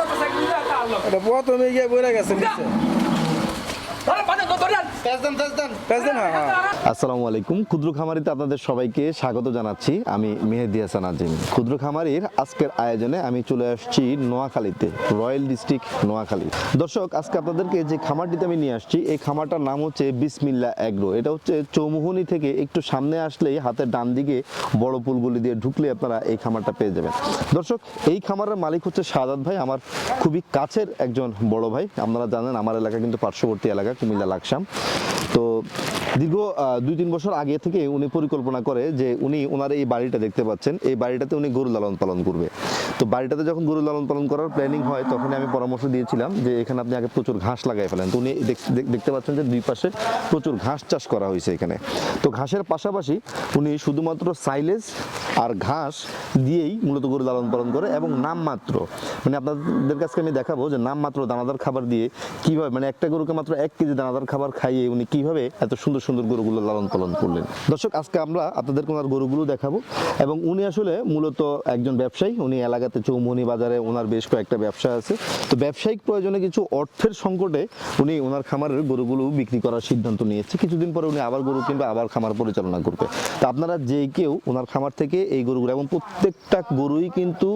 কত সাইকেল দিলো তা আলো এটা তুমি গিয়ে বলে গেছে নিচে ধরে পানি তো ধরে পেছ দেন হ্যাঁ হ্যাঁ আসসালামু আলাইকুম। ক্ষুদ্র খামারিতে আপনাদের সবাইকে স্বাগত জানাচ্ছি। আমি মেহেদি হাসান আজিম। ক্ষুদ্র খামারির আজকের আয়োজনে আমি চলে আসছি নোয়াখালীতে রয়্যাল ডিস্ট্রিক্ট নোয়াখালী। দর্শক আজকে আপনাদেরকে যে খামারটিতে আমি নিয়ে আসছি এই খামারটার নাম হচ্ছে বিসমিল্লা অ্যাগ্রো। এটা হচ্ছে চৌমুহনি থেকে একটু সামনে আসলেই হাতের ডান দিকে বড় পুলগুলি দিয়ে ঢুকলে আপনারা এই খামারটা পেয়ে যাবেন। দর্শক এই খামারের মালিক হচ্ছে সাদাত ভাই আমার খুবই কাছের একজন বড় ভাই। আপনারা জানেন আমার এলাকা কিন্তু পার্শ্ববর্তী এলাকা কুমিল্লা লাকসাম। তো দীর্ঘ দুই তিন বছর আগে থেকে উনি পরিকল্পনা করে যে উনি ওনার এই বাড়িটা দেখতে পাচ্ছেন। এই বাড়িটাতে উনি গরু লালন পালন করবে। তো বাড়িটাতে যখন গরু লালন পালন করার প্ল্যানিং হয় তখন আমি পরামর্শ দিয়েছিলাম যে এখানে আপনি আগে প্রচুর ঘাস লাগাই ফেলেন। তো উনি দেখ- দেখ- দেখতে পাচ্ছেন যে দুই পাশে প্রচুর ঘাস চাষ করা হয়েছে এখানে। তো ঘাসের পাশাপাশি উনি শুধুমাত্র সাইলেজ আর ঘাস দিয়েই মূলত গরু লালন পালন করে এবং নামমাত্র মানে আপনাদের কাছে আমি দেখাবো যে নামমাত্র দানাদার খাবার দিয়ে কীভাবে মানে একটা গরুকে মাত্র এক কেজি দানাদার খাবার খাইয়ে উনি কীভাবে এত সুন্দর সুন্দর গরুগুলো লালন পালন করলেন। দর্শক, আজকে আমরা আপনাদের ওনার গরুগুলো দেখাবো এবং উনি আসলে মূলত একজন ব্যবসায়ী। উনি এলাকাতে চৌমনি বাজারে ওনার বেশ কয়েকটা ব্যবসা আছে। তো ব্যবসায়িক প্রয়োজনে কিছু অর্থের সংকটে উনি ওনার খামারের গরুগুলো বিক্রি করার সিদ্ধান্ত নিয়েছে। কিছুদিন পরে উনি আবার গরু কিনবে, আবার খামার পরিচালনা করবে। তো আপনারা যে কেউ ওনার খামার থেকে এই গরুগুলো এবং প্রত্যেকটা গরুই কিন্তু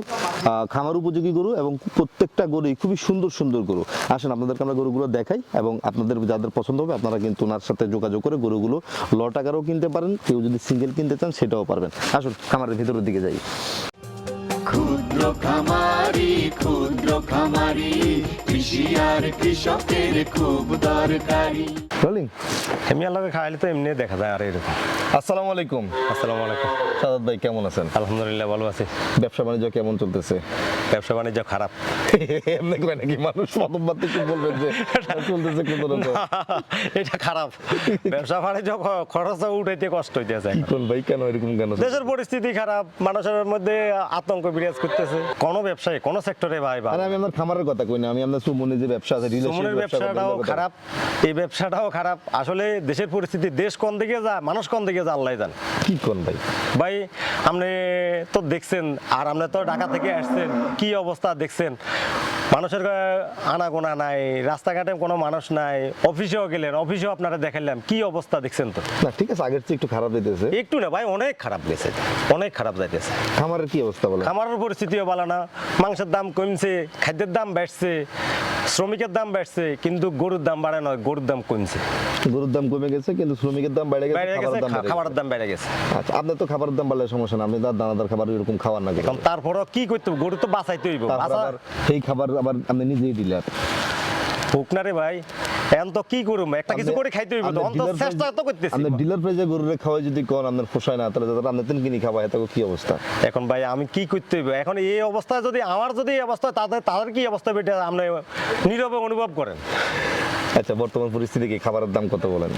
খামার উপযোগী গরু এবং প্রত্যেকটা গরুই খুবই সুন্দর সুন্দর গরু। আসেন, আপনাদেরকে আমরা গরুগুলো দেখাই এবং আপনাদের যাদের পছন্দ হবে, আপনারা কিন্তু ওনার সাথে যোগাযোগ করে গরুগুলো লট আকারেও কিনতে পারেন, কেউ যদি সিঙ্গেল কিনতে চান সেটাও পারবেন। আসুন খামারের ভিতরের দিকে যাই। খামারি ক্ষুদ্র খামারি কৃষি আর কৃষকের খুব দরকারি। রোলিং এমনি আল্লাহকে খাইলে তো এমনি দেখা যায় আর এরকম। আসসালামু আলাইকুম। আসসালামু আলাইকুম। সাদাত ভাই কেমন আছেন? আলহামদুলিল্লাহ ভালো আছি। ব্যবসা বাণিজ্য কেমন চলতেছে? ব্যবসা বাণিজ্য খারাপ। এমনি নাকি মানুষ মতবাদ থেকে বলবেন যে চলতেছে কোনো রকম এটা খারাপ। ব্যবসা বাণিজ্য খরচ উঠাইতে কষ্ট হইতেছে। কোন ভাই কেন এরকম কেন? দেশের পরিস্থিতি খারাপ মানুষের মধ্যে আতঙ্ক বিরাজ করতেছে। কোনো ব্যবসায় কোনো সেক্টরে ভাই ভাই আমি আমার খামারের কথা কই না আমি আপনার সুমনের যে ব্যবসা আছে রিলেশনের ব্যবসাটাও খারাপ এই ব্যবসাটাও খারাপ। আসলে দেশের পরিস্থিতি দেশ কোন দিকে যায় মানুষ কোন দিকে যা আল্লাহ জান। কি কোন ভাই? ভাই আপনি তো দেখছেন আর আমরা তো ঢাকা থেকে আসছেন কি অবস্থা দেখছেন? মানুষের আনাগোনা নাই রাস্তাঘাটে কোনো মানুষ নাই অফিসেও গেলেন অফিসেও আপনারা দেখালাম কি অবস্থা দেখছেন তো? না ঠিক আছে আগের চেয়ে একটু খারাপ দিতেছে একটু না ভাই অনেক খারাপ গেছে অনেক খারাপ যাইতেছে। খামারের কি অবস্থা বলে খামারের পরিস্থিতিও ভালো না মাংসের দাম কমছে খাদ্যের দাম বাড়ছে শ্রমিকের দাম বাড়ছে কিন্তু গরুর দাম বাড়ে নয় গরুর দাম কমছে। গরুর দাম কমে গেছে কিন্তু শ্রমিকের দাম বেড়ে গেছে খাবারের দাম বেড়ে গেছে। আচ্ছা আপনার তো খাবারের দাম বাড়লে সমস্যা না আপনি তার দানাদার খাবার এরকম খাওয়ার না কারণ তারপরও কি করতে গরু তো বাঁচাইতে হইব। সেই খাবার আবার আপনি নিজেই দিলেন। হোক না রে ভাই। এখন তো কি করুম? একটা কিছু করে খাইতে হইব তো। অন্তত চেষ্টা তো করতেছি। আপনি ডিলার প্রাইজে গরুরে খাওয়া যদি কোন আপনার পোষায় না তাহলে আপনি তিন কিনি খাবা এত কি অবস্থা? এখন ভাই আমি কি করতে হইব? এখন এই অবস্থায় যদি আমার যদি এই অবস্থা তাদের তাদের কি অবস্থা বেটে? আপনি নীরবে অনুভব করেন। আচ্ছা বর্তমান পরিস্থিতি কি? খাবারের দাম কত বলেন?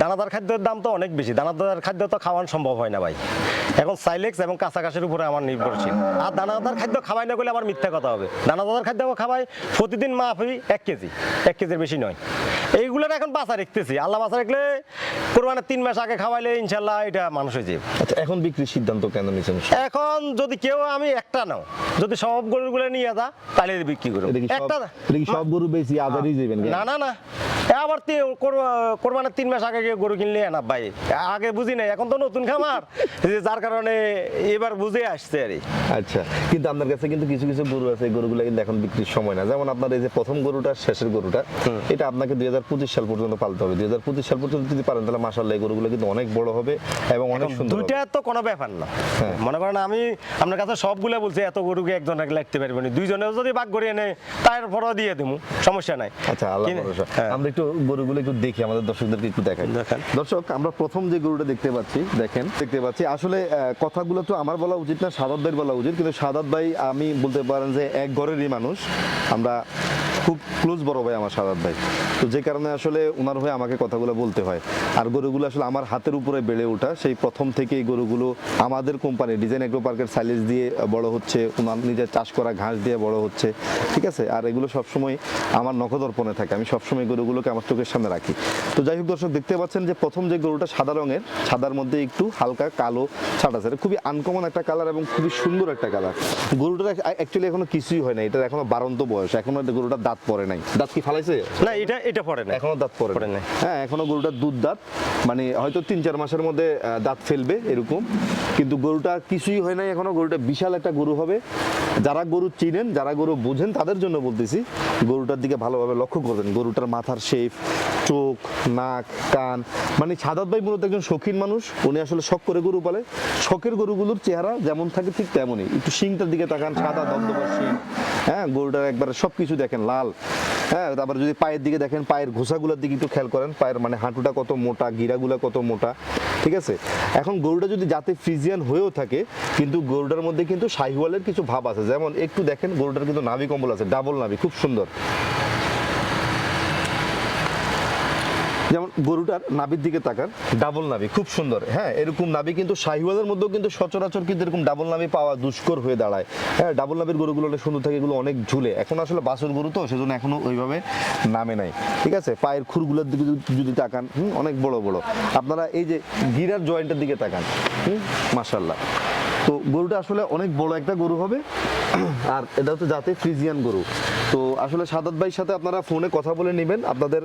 দানাদার খাদ্যের দাম তো অনেক বেশি। দানাদার খাদ্য তো খাওয়ানো সম্ভব হয় না ভাই। এখন সাইলেক্স এবং কাঁচা ঘাসের উপরে আমার নির্ভরশীল। আর দানাদার খাদ্য খাওয়াই না করলে আমার মিথ্যা কথা হবে। দানাদার খাদ্য খাওয়াই প্রতিদিন মাফি এক কেজি। এক কেজির বেশি নয়। এইগুলোর এখন বাসা রাখতেছি। আল্লাহ বাসা রাখলে কোরবানের তিন মাস আগে খাওয়াইলে ইনশাল্লাহ এটা মানুষ হয়ে যাবে। আচ্ছা এখন বিক্রির সিদ্ধান্ত কেন নিয়েছেন এখন যদি কেউ আমি একটা নাও। যদি সব গরুগুলো নিয়ে যা তাহলে বিক্রি করব। একটা সব গরু বেশি আজারই যাবেন না না না। আবার কোরবানের তিন মাস আগে গিয়ে গরু কিনলে না ভাই? আগে বুঝি নাই এখন তো নতুন খামার। যার কারণে এবার বুঝে আসছে আর আচ্ছা কিন্তু আপনার কাছে কিন্তু কিছু কিছু গরু আছে গরুগুলো কিন্তু এখন বিক্রির সময় না। যেমন আপনার এই যে প্রথম গরুটা শেষের গরুটা এটা আপনাকে দুই হাজার পঁচিশ সাল পর্যন্ত পালতে হবে। দুই হাজার পঁচিশ সাল পর্যন্ত যদি পারেন তাহলে মাসাল্লাহ এই গরুগুলো কিন্তু অনেক বড় হবে এবং অনেক সুন্দর দুইটা তো কোনো ব্যাপার না। হ্যাঁ। মনে করেন আমি আপনার কাছে সবগুলো বলছি এত গরুকে একজন এক লাগতে পারবেন দুইজনেও যদি বাঘ করে এনে তারপরও দিয়ে দেবো সমস্যা নাই। আচ্ছা আল্লাহ হ্যাঁ। আমরা একটু গরুগুলো একটু দেখি আমাদের দর্শকদেরকে একটু দেখাই। দর্শক আমরা প্রথম যে গরুটা দেখতে পাচ্ছি দেখেন দেখতে পাচ্ছি। আসলে কথাগুলো তো আমার বলা উচিত না সাদাত ভাইয়ের বলা উচিত। কিন্তু সাদাত ভাই আমি বলতে পারেন যে এক ঘরেরই মানুষ। আমরা খুব ক্লোজ বড় ভাই আমার সাদাত ভাই। তো যে কারণে আসলে ওনার হয়ে আমাকে কথাগুলো বলতে হয়। আর গরুগুলো আসলে আমার হাতের উপরে বেড়ে ওঠা। সেই প্রথম থেকে এই গরুগুলো আমাদের কোম্পানি ডিজাইন এগ্রো পার্কের সাইলেজ দিয়ে বড় হচ্ছে। ওনার নিজের চাষ করা ঘাস দিয়ে বড় হচ্ছে। ঠিক আছে? আর এগুলো সবসময় আমার নখদর্পণে থাকে। আমি সবসময় গরুগুলোকে আমার চোখের সামনে রাখি। তো যাই হোক দর্শক দেখতে পাচ্ছেন যে প্রথম যে গরুটা সাদা রঙের সাদার মধ্যে একটু হালকা কালো ছাট আছে। এটা খুবই আনকমন একটা কালার এবং খুবই সুন্দর একটা কালার গরুটার অ্যাকচুয়ালি এখনও কিছুই হয় না এটার এখনও বারন্ত বয়স। এখনও গরুটার দাঁত পড়ে নাই। দাঁত কি ফালাইছে? না এটা এটা পড়ে না এখনও দাঁত পড়ে না নাই। হ্যাঁ এখনও গরুটার দুধ দাঁত। মানে হয়তো তিন চার মাসের মধ্যে দাঁত ফেলবে এরকম। কিন্তু গরুটা কিছুই হয় নাই এখনও। গরুটা বিশাল একটা গরু হবে। যারা গরু চিনেন যারা গরু বুঝেন তাদের জন্য বলতেছি গরুটার দিকে ভালোভাবে লক্ষ্য করবেন। গরুটার মাথার শেপ চোখ, নাক, কান। মানে সাদাত ভাই মূলত একজন শৌখিন মানুষ। উনি আসলে শখ করে গরু পালে। শখের গরুগুলোর চেহারা যেমন থাকে ঠিক তেমনই। একটু শিংটার দিকে তাকান, সাদা দবদবার শিং। হ্যাঁ গরুটার একবারে সব কিছু দেখেন, লাল। হ্যাঁ তারপর যদি পায়ের দিকে দেখেন, পায়ের ঘোষাগুলোর দিকে একটু খেয়াল করেন, পায়ের মানে হাঁটুটা কত মোটা, গিরাগুলা কত মোটা, ঠিক আছে? এখন গরুটা যদি যাতে ফ্রিজিয়ান হয়েও থাকে, কিন্তু গরুটার মধ্যে কিন্তু শাহিওয়ালের কিছু ভাব আছে। যেমন একটু দেখেন, গরুটার কিন্তু নাভি কম্বল আছে, ডাবল নাভি, খুব সুন্দর। যেমন গরুটার নাভির দিকে তাকান। ডাবল নাভি খুব সুন্দর। হ্যাঁ এরকম নাভি কিন্তু শাহিওয়ালের মধ্যেও কিন্তু সচরাচর কিন্তু এরকম ডাবল নাভি পাওয়া দুষ্কর হয়ে দাঁড়ায়। হ্যাঁ ডাবল নাভির গরুগুলো অনেক সুন্দর থাকে এগুলো অনেক ঝুলে। এখন আসলে বাসুর গরু তো সেজন্য এখনও ওইভাবে নামে নাই। ঠিক আছে? পায়ের খুরগুলোর দিকে যদি- তাকান হুম, অনেক বড় বড়। আপনারা এই যে গিরার জয়েন্টের দিকে তাকান হুম মাশাল্লাহ তো গরুটা আসলে অনেক বড় একটা গরু হবে। আর এটা হচ্ছে জাতে ফ্রিজিয়ান গরু। তো আসলে সাদাত ভাইয়ের সাথে আপনারা ফোনে কথা বলে নেবেন। আপনাদের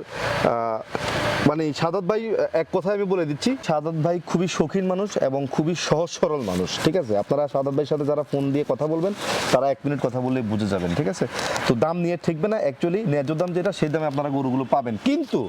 মানে সাদাত ভাই এক কথায় আমি বলে দিচ্ছি, সাদাত ভাই খুবই শৌখিন মানুষ এবং খুবই সহজ সরল মানুষ, ঠিক আছে? আপনারা সাদাত ভাইয়ের সাথে যারা ফোন দিয়ে কথা বলবেন, তারা এক মিনিট কথা বললে বুঝে যাবেন, ঠিক আছে? তো দাম নিয়ে ঠেকবে না অ্যাকচুয়ালি ন্যায্য দাম যেটা, সেই দামে আপনারা গরুগুলো পাবেন। কিন্তু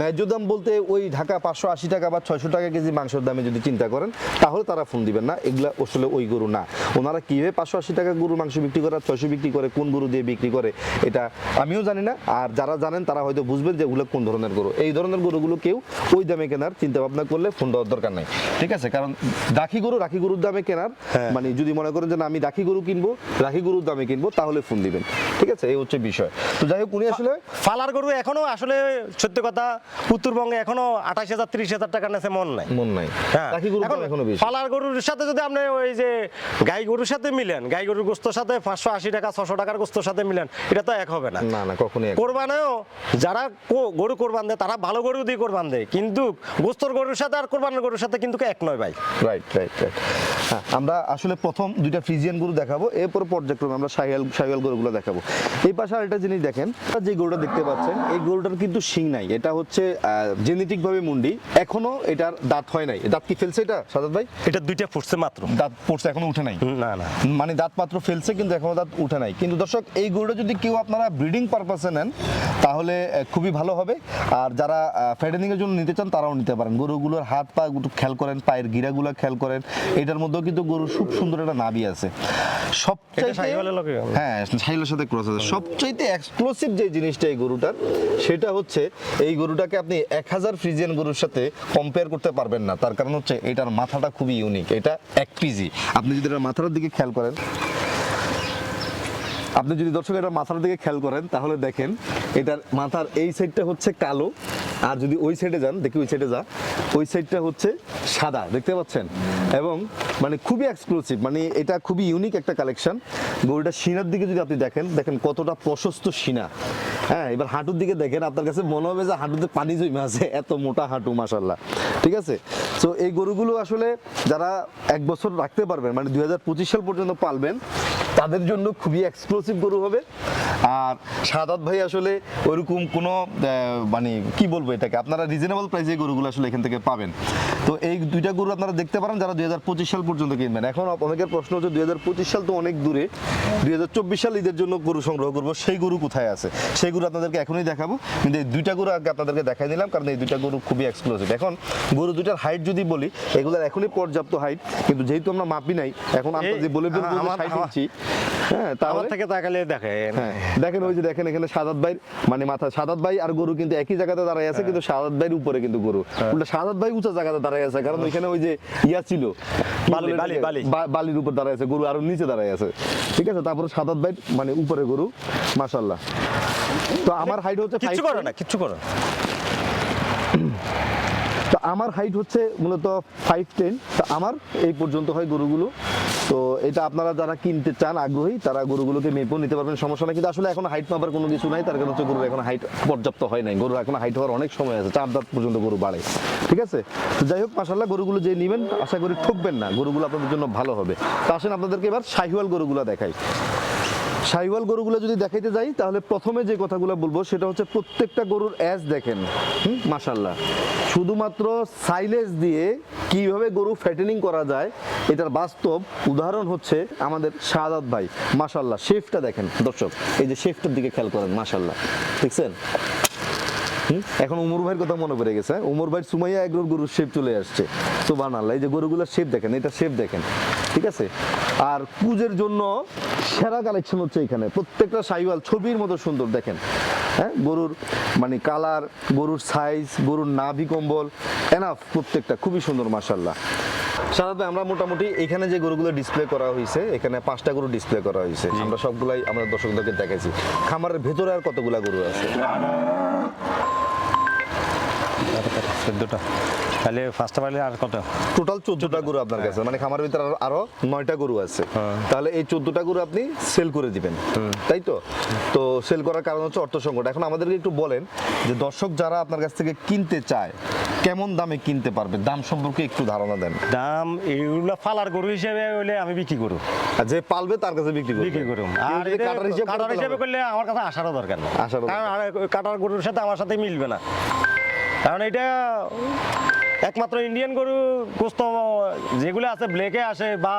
ন্যায্য দাম বলতে ওই ঢাকা পাঁচশো আশি টাকা বা ছয়শো টাকা কেজি মাংসের দামে যদি চিন্তা করেন, তাহলে তারা ফোন দিবেন না। এগুলা আসলে ওই গরু না। ওনারা কীভাবে পাঁচশো আশি টাকা গরুর মাংস বিক্রি করে ছয়শো বিক্রি করে, কোন গরু দিয়ে বিক্রি করে, এটা আমিও জানি না। আর যারা জানেন, তারা হয়তো বুঝবেন যে ওগুলো কোন ধরনের গরু। এই ধরনের গরুগুলো কেউ ওই দামে কেনার চিন্তা ভাবনা করলে ফোন দেওয়ার দরকার নাই। ঠিক আছে? কারণ রাখি গরু রাখি গরুর দামে কেনার মানে যদি মনে করেন যে আমি রাখি গরু কিনবো রাখি গরুর দামে কিনবো তাহলে ফোন দিবেন। ঠিক আছে? এই হচ্ছে বিষয়। তো যাই হোক উনি আসলে ফালার গরু এখনও আসলে সত্যি কথা উত্তরবঙ্গে এখনও আঠাশ হাজার ত্রিশ হাজার টাকার নেছে মন নাই। মন নাই। হ্যাঁ, রাখি দাম এখন বেশি। ফালার গরুর সাথে যদি আপনি ওই যে গাই গরুর সাথে মিলেন গাই গরুর গোস্তর সাথে পাঁচশো আশি টাকা ছশো টাকার গোস্তর সাথে মিলেন এটা তো এক হবে না। না না কখনোই কোরবানেও যারা গরু কোরবান দেয় তারা ভালো গরু দিয়ে কোরবান দেয়। কিন্তু গোস্তর গরুর সাথে আর কোরবানের গরুর সাথে কিন্তু এক নয় ভাই। রাইট রাইট রাইট হ্যাঁ আমরা আসলে প্রথম দুইটা ফ্রিজিয়ান গরু দেখাবো এরপর পর্যায়ক্রমে আমরা সাইয়াল সাইয়াল গরুগুলো দেখাবো। এই পাশে আরেকটা জিনিস দেখেন যে গরুটা দেখতে পাচ্ছেন এই গরুটার কিন্তু শিং নাই এটা হচ্ছে জেনেটিক ভাবে মুন্ডি এখনও এটার দাঁত হয় নাই। দাঁত কি ফেলছে এটা সাদাত ভাই? এটা দুইটা ফুটছে মাত্র। দাঁত পড়ছে এখনও উঠে নাই? না না। মানে দাঁত মাত্র ফেলছে কিন্তু এখনও দাঁত উঠে নাই। কিন্তু দর্শক এই গরুটা যদি কেউ আপনারা ব্রিডিং পারপাসে নেন তাহলে খুবই ভালো হবে। আর যারা ফ্যাটেনিং এর জন্য নিতে চান তারাও নিতে পারেন। গরুগুলোর হাত পা খেয়াল করেন পায়ের গিরাগুলো খেয়াল করেন। এটার মধ্যেও কিন্তু গরুর খুব সুন্দর একটা নাভি আছে। সবচাইতে হ্যাঁ শাহিওয়ালের সাথে ক্রস আছে। সবচাইতে এক্সক্লুসিভ যে জিনিসটা এই গরুটার সেটা হচ্ছে এই গরুটাকে আপনি এক হাজার ফ্রিজিয়ান গরুর সাথে কম্পেয়ার করতে পারবেন না। তার কারণ হচ্ছে এটার মাথাটা খুবই ইউনিক এটা এক পিজি আপনি যদি এটার মাথার দিকে খেয়াল করেন আপনি যদি দর্শক এটার মাথার দিকে খেয়াল করেন তাহলে দেখেন এটার মাথার এই সাইডটা হচ্ছে কালো। আর যদি ওই সাইডে যান, দেখি ওই সাইডে যা, ওই সাইডটা হচ্ছে সাদা, দেখতে পাচ্ছেন? এবং মানে খুবই এক্সক্লুসিভ মানে এটা খুবই ইউনিক একটা কালেকশন গরুটা সিনার দিকে যদি আপনি দেখেন দেখেন কতটা প্রশস্ত সিনা হ্যাঁ এবার হাঁটুর দিকে দেখেন, আপনার কাছে মনে হবে যে হাঁটুতে পানি জমে আছে, এত মোটা হাঁটু মাসাল্লাহ ঠিক আছে? তো এই গরুগুলো আসলে যারা এক বছর রাখতে পারবেন মানে দুই হাজার পঁচিশ সাল পর্যন্ত পালবেন তাদের জন্য খুবই এক্সক্লুসিভ গরু হবে। আর সাদাত ভাই আসলে ওইরকম কোনো মানে কি বলব এটাকে আপনারা রিজনেবল প্রাইসে গরুগুলো আসলে এখান থেকে পাবেন। তো এই দুইটা গরু আপনারা দেখতে পারেন যারা দু হাজার পঁচিশ সাল পর্যন্ত কিনবেন। এখন অনেকের প্রশ্ন হচ্ছে দু হাজার পঁচিশ সাল তো অনেক দূরে দুই সাল ঈদের জন্য গরু সংগ্রহ করব সেই গরু কোথায় আছে? সেই গরু আপনাদেরকে এখনই দেখাবো। কিন্তু এই দুইটা গরু আগে আপনাদেরকে দেখাই দিলাম কারণ এই দুইটা গরু খুবই এক্সক্লুসিভ এখন গরু দুইটার হাইট যদি বলি এগুলোর এখনই পর্যাপ্ত হাইট কিন্তু যেহেতু আমরা মাপি নাই এখন আমরা যে বলে ফেলব হ্যাঁ আমার থেকে তাকালে দেখেন হ্যাঁ দেখেন ওই যে দেখেন এখানে সাদাত ভাই মানে মাথা সাদাত ভাই আর গরু কিন্তু একই জায়গাতে দাঁড়ায় আছে কিন্তু সাদাত ভাইয়ের উপরে কিন্তু গরু। উল্টা সাদাত ভাই উঁচা জায়গাতে দাঁড়ায় আছে কারণ ওইখানে ওই যে ইয়া ছিল কি বালি, বলে বালি, এটাকে? বালি। বা- বালির উপর দাঁড়ায় আছে গরু আরও নিচে দাঁড়ায় আছে। ঠিক আছে? তারপরে সাদাত ভাই মানে উপরে গরু মাশাল্লাহ তো আমার হাইট হচ্ছে কিচ্ছু 5'10" করে না কিচ্ছু করে তো আমার হাইট হচ্ছে মূলত ফাইভ টেন তো আমার এই পর্যন্ত হয় গরুগুলো। তো এটা আপনারা যারা কিনতে চান আগ্রহী, তারা গরুগুলোকে মেপেও নিতে পারবেন। সমস্যা নাই, কিন্তু আসলে এখন হাইট মাপার কোনো কিছু নাই। তার কারণ হচ্ছে গরুর এখন হাইট পর্যাপ্ত হয় নাই। গরুর এখন হাইট হওয়ার অনেক সময় আছে, চার দাঁত পর্যন্ত গরু বাড়ে। ঠিক আছে? তো যাই হোক মাসাল্লাহ গরুগুলো যে নেবেন, আশা করি ঠকবেন না। গরুগুলো আপনাদের জন্য ভালো হবে। তো আসেন আপনাদেরকে এবার শাহিওয়াল গরুগুলো দেখাই। সাইওয়াল গরুগুলো যদি দেখাইতে যাই, তাহলে প্রথমে যে কথাগুলো বলব, সেটা হচ্ছে প্রত্যেকটা গরুর অ্যাজ দেখেন। হুম? মাশাল্লাহ শুধুমাত্র সাইলেজ দিয়ে কীভাবে গরু ফ্যাটেনিং করা যায়, এটার বাস্তব উদাহরণ হচ্ছে আমাদের শাহাদাত ভাই। মাশাল্লাহ শেফটা দেখেন। দর্শক, এই যে শেফটার দিকে খেয়াল করেন মাশাল্লাহ দেখছেন? এখন উমর ভাইয়ের কথা মনে পড়ে গেছে হ্যাঁ? উমর ভাই সুমাইয়া এগ্রোর গরুর শেপ চলে আসছে। তো বানাল্লাহ এই যে গরুগুলোর শেপ দেখেন, এটা শেপ দেখেন। ঠিক আছে? আর কুজের জন্য সেরা কালেকশন হচ্ছে এখানে। প্রত্যেকটা সাইওয়াল ছবির মতো সুন্দর দেখেন। হ্যাঁ? গরুর মানে কালার গরুর সাইজ গরুর নাভি কম্বল এনাফ প্রত্যেকটা খুবই সুন্দর মাসাল্লাহ সাধারণত আমরা মোটামুটি এখানে যে গরুগুলো ডিসপ্লে করা হয়েছে এখানে পাঁচটা গরু ডিসপ্লে করা হয়েছে। আমরা সবগুলাই আমরা দর্শকদেরকে দেখাইছি। খামারের ভেতরে আর কতগুলা গরু আছে? তাহলে ফার্স্টটা পারলে আর কত? টোটাল চোদ্দটা গরু আপনার কাছে মানে খামারের ভিতরে আরো- নয়টা গরু আছে। তাহলে এই চোদ্দটা গরু আপনি সেল করে দিবেন। তাই তো? তো সেল করার কারণ হচ্ছে অর্থ সংকট। এখন আমাদেরকে একটু বলেন যে দর্শক যারা আপনার কাছ থেকে কিনতে চায় কেমন দামে কিনতে পারবে? দাম সম্পর্কে একটু ধারণা দেন। দাম এইগুলো ফালার গরু হিসেবে হইলে আমি বিক্রি করু। আর যে পালবে তার কাছে বিক্রি করবে। বিক্রি কেউ আর কাটার হিসেব কাটার হিসেবে করলে আমার কাছে আসারও দরকার না আসারও কারণ কাটার গরুর সাথে আমার সাথে মিলবে না। কারণ এটা একমাত্র ইন্ডিয়ান গরু গোস্ত যেগুলো আছে ব্লেকে আসে বা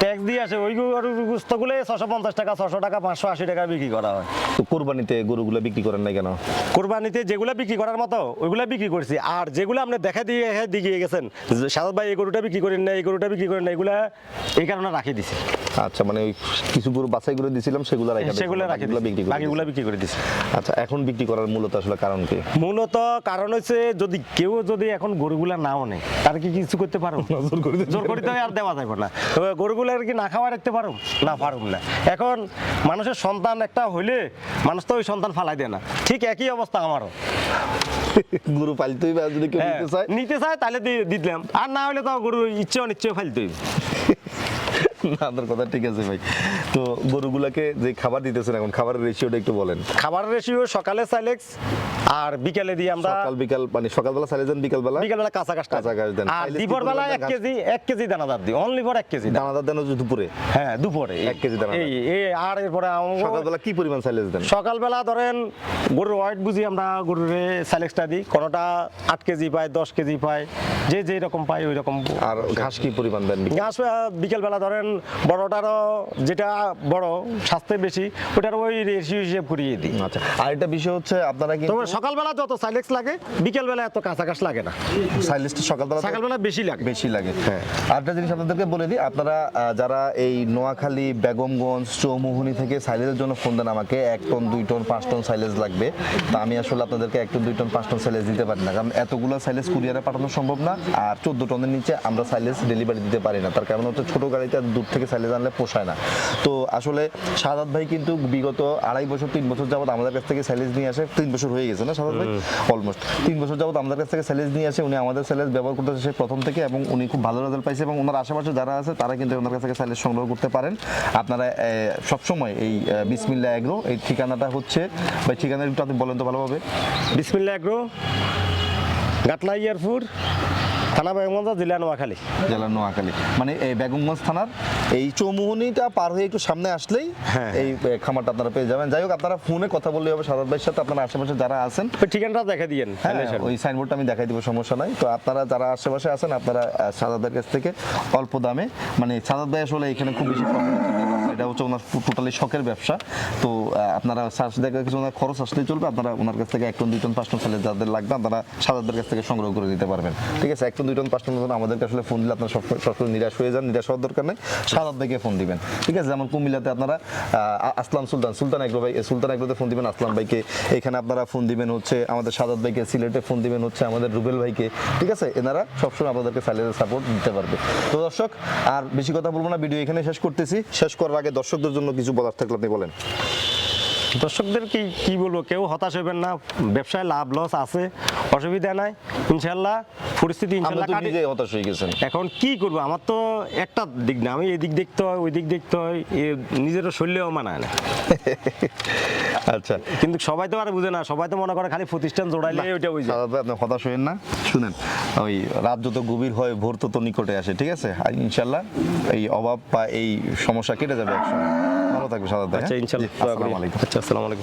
ট্যাক্স দিয়ে আসে ওই গরুর গোস্তগুলো ছশো পঞ্চাশ টাকা ছশো টাকা পাঁচশো আশি টাকা বিক্রি করা হয়। তো কোরবানিতে গরুগুলো বিক্রি করেন না কেন? কোরবানিতে যেগুলো বিক্রি করার মতো ওইগুলো বিক্রি করছি। আর যেগুলো আপনি দেখা দিয়ে দিয়ে গেছেন যে সাদত ভাই এই গরুটা বিক্রি করেন না এই গরুটা বিক্রি করেন না এগুলা এই কারণে রাখি দিছি। আচ্ছা মানে ওই কিছু গরু বাছাই করে দিছিলাম সেগুলো রাখা সেগুলো রাখি বিক্রি করে বাকিগুলো। বিক্রি করে দিছি আচ্ছা এখন বিক্রি করার মূলত আসলে কারণ কি? মূলত কারণ হচ্ছে যদি কেউ যদি এখন গরুগুলা নাও নেয় তার কি কিছু করতে পারো? জোর করে জোর করিতে আর দেওয়া যাবে না। গরুগুলার কি না খাওয়া রাখতে পারো? না পারুম না। এখন মানুষের সন্তান একটা হইলে মানুষ তো ওই সন্তান ফালাই দেয় না। ঠিক একই অবস্থা আমারও। গরু পালতেই বা যদি কেউ হ্যাঁ, নিতে চায়? নিতে চায় তাহলে দিয়ে দিলাম আর না হলে তো গরু ইচ্ছে অনিচ্ছে ফালতে হইবে। আপনার কথা ঠিক আছে ভাই। তো গরুগুলাকে যে খাবার দিতেছেন এখন খাবারের রেশিওটা একটু বলেন। খাবার রেশিও সকালে সাইলেক্স আর বিকেলে দিয়ে আমরা সকাল বিকাল মানে সকালবেলা সাইলে যান বিকালবেলা? বিকেলবেলা কাঁচা কাঁচা কাঁচা ঘাস দেন। আর দিপর বেলা পরিমাণে এক কেজি এক কেজি দানাদার দিই অনলি ফর এক কেজি দানা। দানাদার দেন দুপুরে। হ্যাঁ দুপুরে। এক কেজি দানাদার। এই এই আর এরপরে সকালবেলা কি পরিমাণ সাইলেজ দেন? সকালবেলা ধরেন গরুর ওয়েট বুঝি আমরা গরুর সাইলেক্সটা দিই। কোনোটা আট কেজি পায় দশ কেজি পায় যে যে রকম পায় ওই রকম। আর ঘাস কি পরিমাণ দেন? ঘাস বিকেলবেলা ধরেন বড়টারও যেটা বড় স্বাস্থ্যে বেশি ওটার ওই রেশিও হিসেব করিয়ে দিই। আচ্ছা আর একটা বিষয় হচ্ছে আপনারা কি সকালবেলা যত সাইলেক্স লাগে বিকেলবেলা এত কাঁচা ঘাস লাগে না। সাইলেজটা সকালবেলা সকালবেলা বেশি লাগে। বেশি লাগে। হ্যাঁ। আরেকটা জিনিস আপনাদেরকে বলে দিই আপনারা যারা এই নোয়াখালী বেগমগঞ্জ চৌমুহনী থেকে সাইলেজের জন্য ফোন দেন আমাকে এক টন দুই টন পাঁচ টন সাইলেজ লাগবে। তা আমি আসলে আপনাদেরকে এক টন দুই টন পাঁচ টন সাইলেজ দিতে পারি না কারণ এতগুলো সাইলেজ কুরিয়ারে পাঠানো সম্ভব না আর চোদ্দ টনের নিচে আমরা সাইলেজ ডেলিভারি দিতে পারি না। তার কারণ হচ্ছে ছোট গাড়িতে দূর থেকে সাইলেজ আনলে পোষায় না। তো আসলে সাদাত ভাই কিন্তু বিগত আড়াই বছর তিন বছর যাবত আমাদের কাছ থেকে সাইলেজ নিয়ে আসে তিন বছর হয়ে গেছে না? সাদাত ভাই। অলমোস্ট তিন বছর যাবত আমাদের কাছ থেকে সাইলেজ নিয়ে আসে উনি আমাদের সাইলেজ ব্যবহার করতেছে সেই প্রথম থেকে এবং উনি খুব ভালো রেজাল্ট পাইছে এবং ওনার আশেপাশে যারা আছে তারা কিন্তু ওনার কাছ থেকে সাইলেজ সংগ্রহ করতে পারেন। আপনারা সবসময় এই বিসমিল্লা এগ্রো এই ঠিকানাটা হচ্ছে বা ঠিকানা একটু আপনি বলেন তো ভালোভাবে। বিসমিল্লা এগ্রো গাটলা ইয়ারপুর থানা বেগমগঞ্জ জেলা নোয়াখালী। জেলার নোয়াখালী। মানে এই বেগমগঞ্জ থানার এই চৌমুহনীটা পার হয়ে একটু সামনে আসলেই হ্যাঁ। এই খামারটা আপনারা পেয়ে যাবেন। যাই হোক আপনারা ফোনে কথা বললে হবে। সাদাত ভাইয়ের সাথে আপনারা আশেপাশে যারা আছেন ঠিকানাটা দেখে দিয়েন হ্যাঁ ওই সাইনবোর্ডটা আমি দেখাই দিব সমস্যা নাই। তো আপনারা যারা আশেপাশে আছেন আপনারা আহ, সাদাতের কাছ থেকে অল্প দামে মানে সাদাত ভাই আসলে এখানে খুব বেশি। এটা হচ্ছে ওনার টোটালি শখের ব্যবসা। তো আপনারা সার্চ দেখে কিছু ওনার খরচ আসলেই চলবে। আপনারা ওনার কাছ থেকে এক টন দুই টন পাঁচ টন চালের যাদের লাগবে আপনারা সাদাতের কাছ থেকে সংগ্রহ করে দিতে পারবেন। ঠিক আছে? এক টন দুই টন পাঁচ টন আমাদেরকে আসলে ফোন দিলে আপনারা সব সবসময় নিরাশ হয়ে যান। নিরাশ হওয়ার দরকার নেই। সাদাত ভাইকে ফোন দিবেন। ঠিক আছে? যেমন কুমিল্লাতে আপনারা আসলাম সুলতান। সুলতান এগ্রো ভাই সুলতান এগ্রোতে ফোন দিবেন, আসলাম ভাইকে। এখানে আপনারা ফোন দিবেন হচ্ছে আমাদের সাদাত ভাইকে, সিলেটে ফোন দিবেন হচ্ছে আমাদের রুবেল ভাইকে। ঠিক আছে? এনারা সবসময় আপনাদেরকে সাইলেন্সের সাপোর্ট দিতে পারবে। তো দর্শক, আর বেশি কথা বলব না, ভিডিও এখানে শেষ করতেছি। শেষ করার আগে দর্শকদের জন্য কিছু বলার থাকলে আপনি বলেন। দর্শকদের কি কি বলব? কেউ হতাশ হবেন না ব্যবসায় লাভ লস আছে অসুবিধা নাই ইনশাল্লাহ পরিস্থিতি ইনশাল্লাহ নিজে হতাশ হয়ে গেছেন। এখন কি করব? আমার তো একটা দিক না আমি এদিক দেখতে হয় ওই দিক দেখতে হয় নিজেরও শরীরেও মানায় না। আচ্ছা। কিন্তু সবাই তো আর বুঝে না সবাই তো মনে করে খালি প্রতিষ্ঠান জোড়াইলে ওইটা বুঝে। আপনি হতাশ হয়েন না। শুনেন ওই রাত যত গভীর হয় ভোর তত নিকটে আসে ঠিক আছে? আর ইনশাল্লাহ এই অভাব বা এই সমস্যা কেটে যাবে একসময়। ভালো থাকবে ভাই আচ্ছা? ইনশাল্লাহ আসসালামু আলাইকুম। আচ্ছা। আসসালামু আলাইকুম